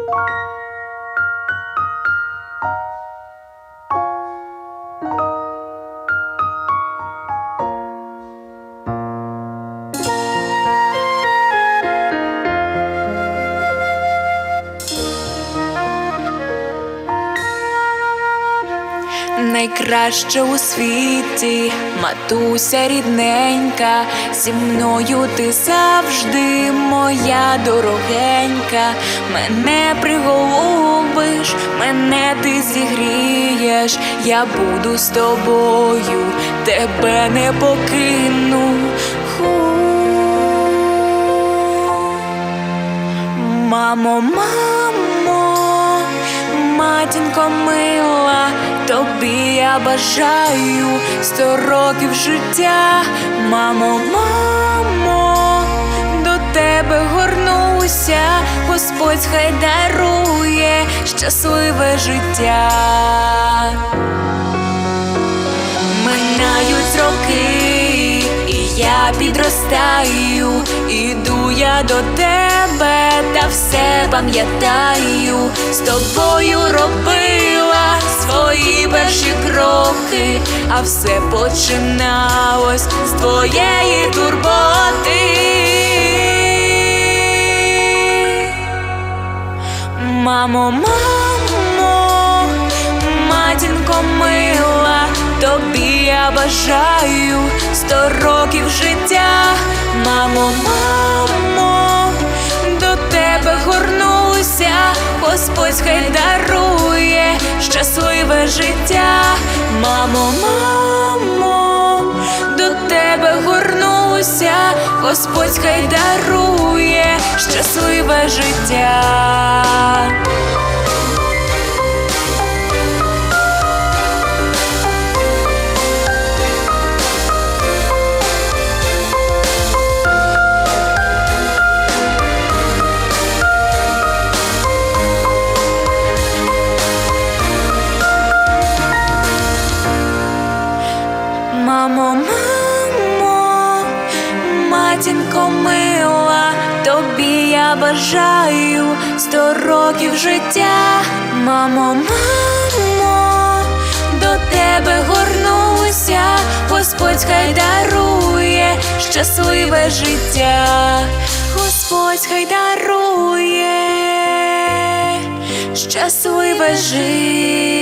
Música Найкраща у світі, матуся рідненька, зі мною ти завжди моя дорогенька, мене приголубиш, мене ти зігрієш, я буду з тобою, тебе не покину. Мамо, мамо, матінко мила, я бажаю сто років життя, мамо, мамо, до тебе горнуся, Господь хай дарує щасливе життя. Минають роки, і я підростаю, іду я до тебе, та все пам'ятаю, з тобою робила свої перші кроки, а все починалось з твоєї турботи. Мамо, мамо, матінко мила, тобі я бажаю сто років життя, мамо, мамо, до тебе горнуся, Господь хай дарує щасливе життя, мамо, мамо, до тебе горнуся, Господь хай дарує щасливе життя. Мамо, мамо, матінко мила, тобі я бажаю сто років життя, мамо, мамо, до тебе горнуся, Господь хай дарує щасливе життя, Господь хай дарує щасливе життя.